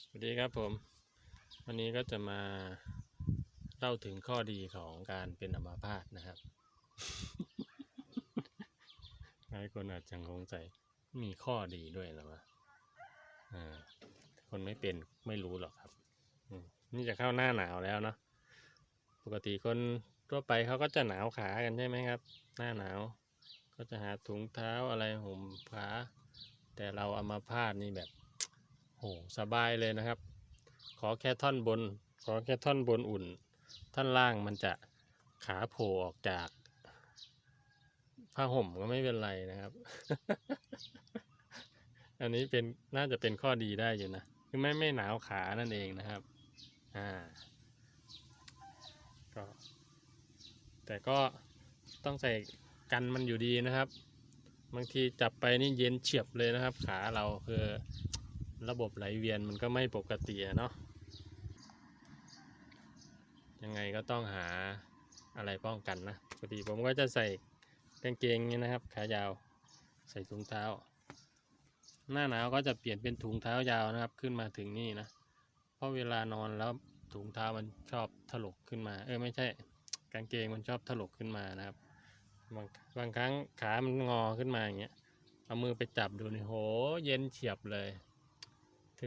สวัสดีครับผม วันนี้ก็จะมาเล่าถึงข้อดีของการเป็นอัมาพาตนะครับ หลายคนอาจจะงงใจมีข้อดีด้วยหรอวะอ่าคนไม่เป็นไม่รู้หรอกครับ นี่จะเข้าหน้าหนาวแล้วเนาะ ปกติคนทั่วไปเขาก็จะหนาวขากันใช่ไหมครับ หน้าหนาว ก็จะหาถุงเท้าอะไรห่มขาแต่เราเอามาพาดนี่แบบ หสบายเลยนะครับ ขอแค่ท่อนบน ขอแค่ท่อนบนอุ่น ท่อนล่างมันจะขาโผล่ออกจากผ้าห่มก็ไม่เป็นไรนะครับ อันนี้เป็นน่าจะเป็นข้อดีได้อยู่นะคือไม่ไม่หนาวขานั่นเองนะครับ อ่า ก็ แต่ก็ต้องใส่กันมันอยู่ดีนะครับ บางทีจับไปนี่เย็นเฉียบเลยนะครับ ขาเราคือ ระบบไหลเวียนมันก็ไม่ปกติเนาะยังไงก็ต้องหาอะไรป้องกันนะปกติผมก็จะใส่กางเกงนี่นะครับ ขายาวใส่ถุงเท้า หน้าหนาวก็จะเปลี่ยนเป็นถุงเท้ายาวนะครับ ขึ้นมาถึงนี่นะเพราะเวลานอนแล้วถุงเท้ามันชอบถลกขึ้นมา เออไม่ใช่ กางเกงมันชอบถลกขึ้นมานะครับบางบางครั้งขามันงอขึ้นมาอย่างเงี้ยเอามือไปจับดูนี่โห เย็นเฉียบเลย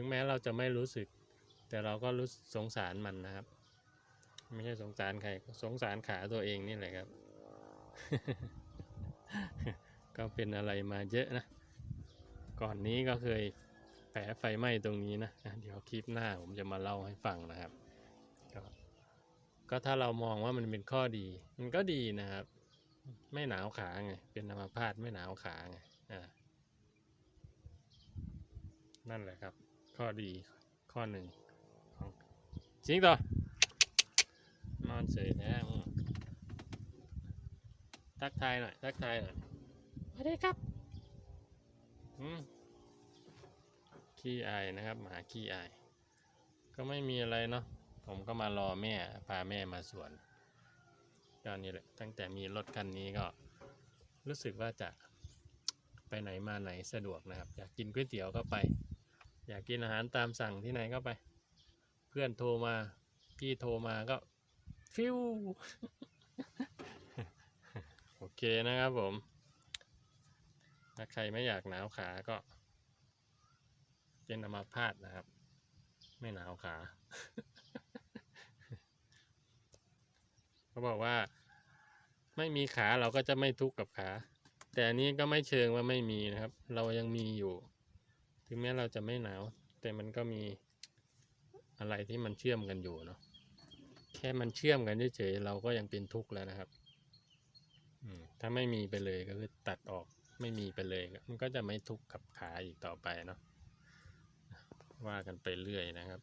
ถึงแม้เราจะไม่รู้สึก แต่เราก็รู้สงสารมันนะครับ ไม่ใช่สงสารใครสงสารขาตัวเองนี่แหละครับ ก็เป็นอะไรมาเยอะนะ ก่อนนี้ก็เคยแผลไฟไหม้ตรงนี้นะ เดี๋ยวคลิปหน้าผมจะมาเล่าให้ฟังนะครับ ก็ก็ถ้าเรามองว่ามันเป็นข้อดี มันก็ดีนะครับ ไม่หนาวขาไง เป็นอัมาพาตไม่หนาวขาไง อ่า นั่นแหละครับ ข้อดีข้อหนึ่งของจริงต่อนอนเฉยแท้อืมทักทายหน่อยทักทายหน่อยสวัสดีครับอืมขี้อายนะครับหมาขี้อาย ก็ไม่มีอะไรเนาะผมก็มารอแม่พาแม่มาสวนก็นี่แหละตั้งแต่มีรถคันนี้ก็ รู้สึกว่าจะไปไหนมาไหนสะดวกนะครับ อยากกินก๋วยเตี๋ยวก็ไปอยา กินอาหารตามสั่งที่ไหนก็ไป เพื่อนโทรมา พี่โทรมาก็ ฟิวโอเคนะครับผม ถ้าใครไม่อยากหนาวขาก็ เป็นอมาพาตนะครับ ไม่หนาวขาเขาบอกว่า ไม่มีขาเราก็จะไม่ทุกข์กับขา แต่อันนี้ก็ไม่เชิงว่าไม่มีนะครับ เรายังมีอยู่ ถึงแม้เราจะไม่หนาว แต่มันก็มีอะไรที่มันเชื่อมกันอยู่เนาะแค่มันเชื่อมกันเฉยๆเราก็ยังเป็นทุกข์แล้วนะครับอืมถ้าไม่มีไปเลยก็คือตัดออกไม่มีไปเลยมันก็จะไม่ทุกข์กับขาอีกต่อไปเนาะว่ากันไปเรื่อยนะครับ